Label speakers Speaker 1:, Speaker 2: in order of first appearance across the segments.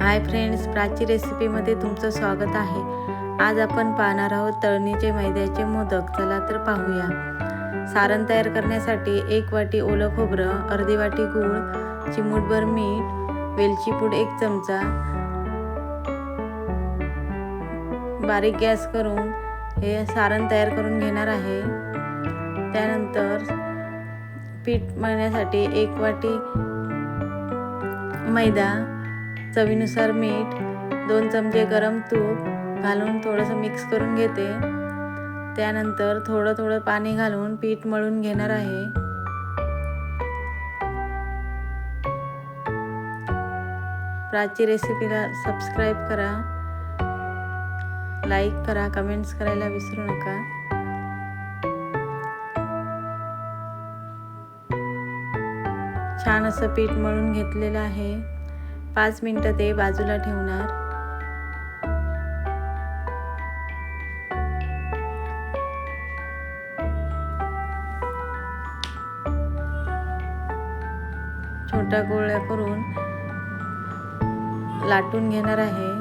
Speaker 1: Hi friends Prachi रेसिपीमध्ये तुमचं स्वागत आहे. आज आपण पाहणार आहोत तळणीचे मैद्याचे मोदक. चला तर पाहूया. सारण तयार करण्यासाठी एक वाटी ओलं खोबरं अर्धी वाटी गूळ चिमूटभर मीठ वेलची पूड एक चमचा बारीक गॅस करून हे सारण तयार करून घेणार आहे. त्यानंतर पीठ मळण्यासाठी एक वाटी मैदा चवीनुसार मीठ दोन चमचे गरम तूप घालून थोडंसं मिक्स करून घेते. त्यानंतर थोडं थोडं पाणी घालून पीठ मळून घेणार आहे. प्राची रेसिपीला सबस्क्राईब करा. लाईक करा कमेंट्स करायला विसरू नका. छान असं पीठ मळून घेतलेलं आहे. पाच मिनटं ते बाजूला ठेवणार. छोट्या गोळ्या करून लाटून घेणार आहे.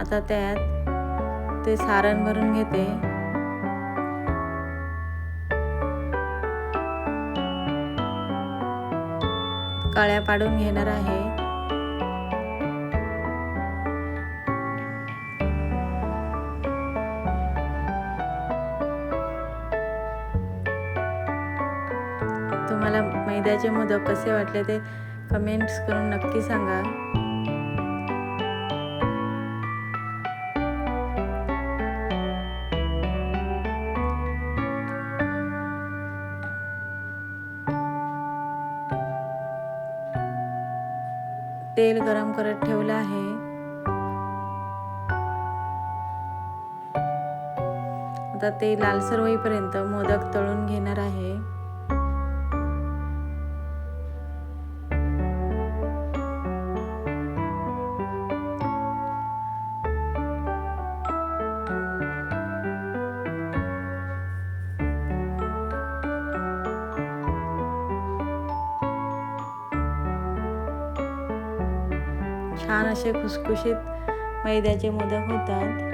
Speaker 1: आता त्यात ते सारण भरून घेते. कळ्या पाडून घेणार आहे. तुम्हाला मैद्याचे मोदक कसे वाटले ते कमेंट्स करून नक्की सांगा. तेल गरम करत ठेवलं आहे. आता ते लालसर होईपर्यंत मोदक तळून घेणार आहे. छान असे खुसखुशीत मैद्याचे मोदक होतात.